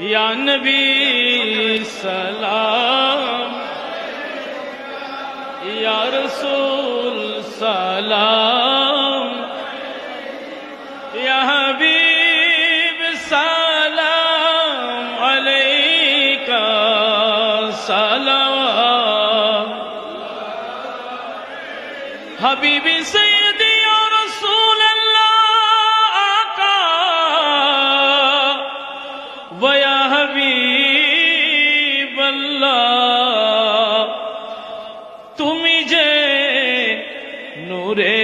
یا نبی سلام یا رسول سلام یا حبیب سلام علیکہ سلام حبیبی سیدی ویا حبیب اللہ তুমি যে নূরে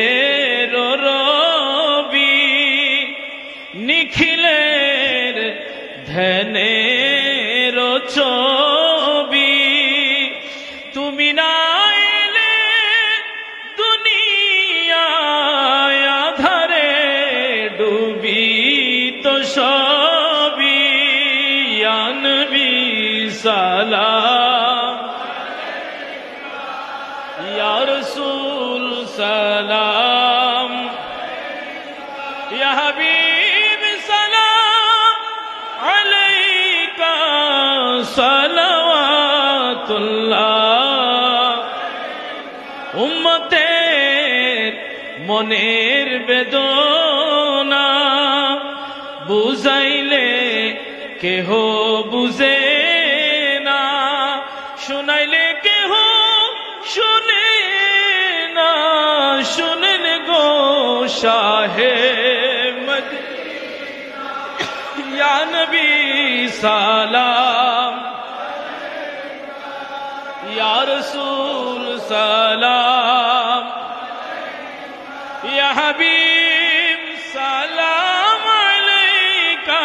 রবি নিখিলের ধ্যানের ছবি তুমি না এলে দুনিয়ায় আধারে ডুবি তো সবই সালাম। ইয়া সালাম। হাবিব সালাম। আলাইকা সালাওয়াতুল্লাহ। উম্মতের মনের বেদনা। বুঝাইলে কেহ বুঝে শুনাইলে কেহ শুনে না শুনেন গো শাহে মদ یا نبی سلام یا رسول سلام یا حبیب سلام علیکہ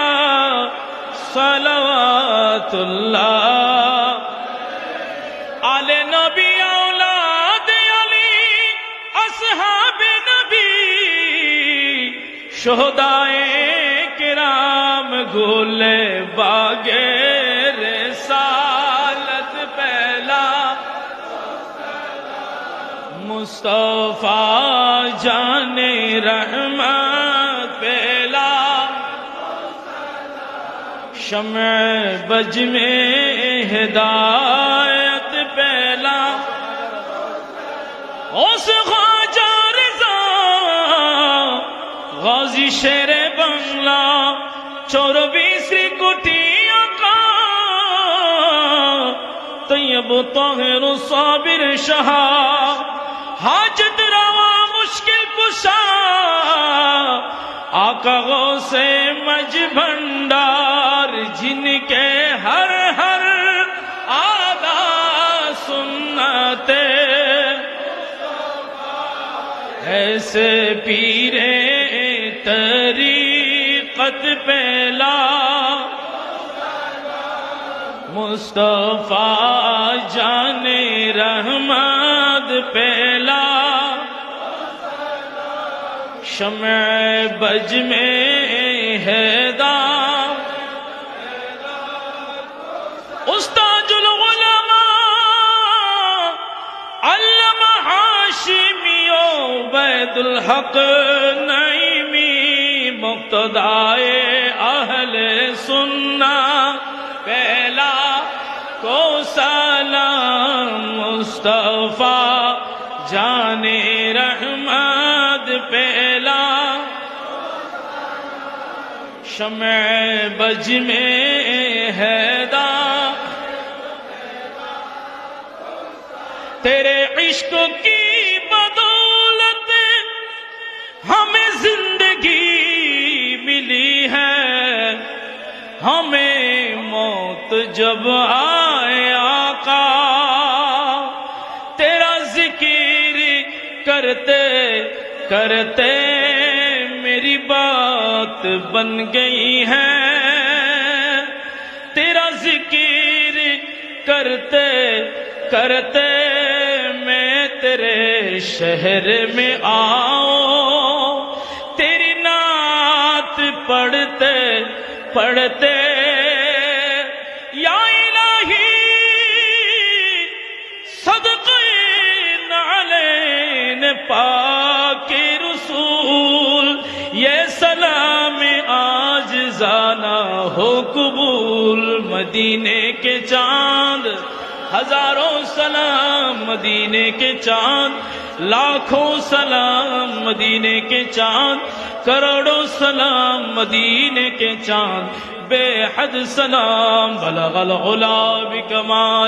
صلوات اللہ شہدائے کرام گولے باغے رسالت پہلا۔ مصطفیٰ جان رحمت پہلا۔ شمع بج میں ہدایت پہلا۔ اس غازی شیر بنگلہ چوربیسری کٹیاں کا طیب طاہر صابر شہا حاجت روا مشکل کشا آقا غوث مج بھنڈار جن کے ہر ہر آدھا سنتے ایسے پیرے طریقت پہلا مصطفیٰ جان رحمت پہلا شمع بج میں ہے دام استاج العلماء علم ہاشمی عبید الحق نعیمی مقتدائے اہل سننا پہلا کو سلام مصطفیٰ، جان رحمت، پہلا شمع بج میں ہے دا تیرے عشق ہمیں موت جب آئے آقا، تیرا ذکر کرتے کرتے میری بات بن گئی ہے۔ تیرا ذکر کرتے کرتے میں تیرے شہر میں آؤں پڑھتے۔ یا الہی صدقے نعلین پاک رسول، یہ سلام آج خزانہ ہو قبول۔ مدینے کے چاند، ہزاروں سلام مدینے کے چاند، لاکھوں سلام مدینے کے چاند۔ کروڑوں سلام مدینے کے چاند بے حد سلام بلغ الغلا بکمال۔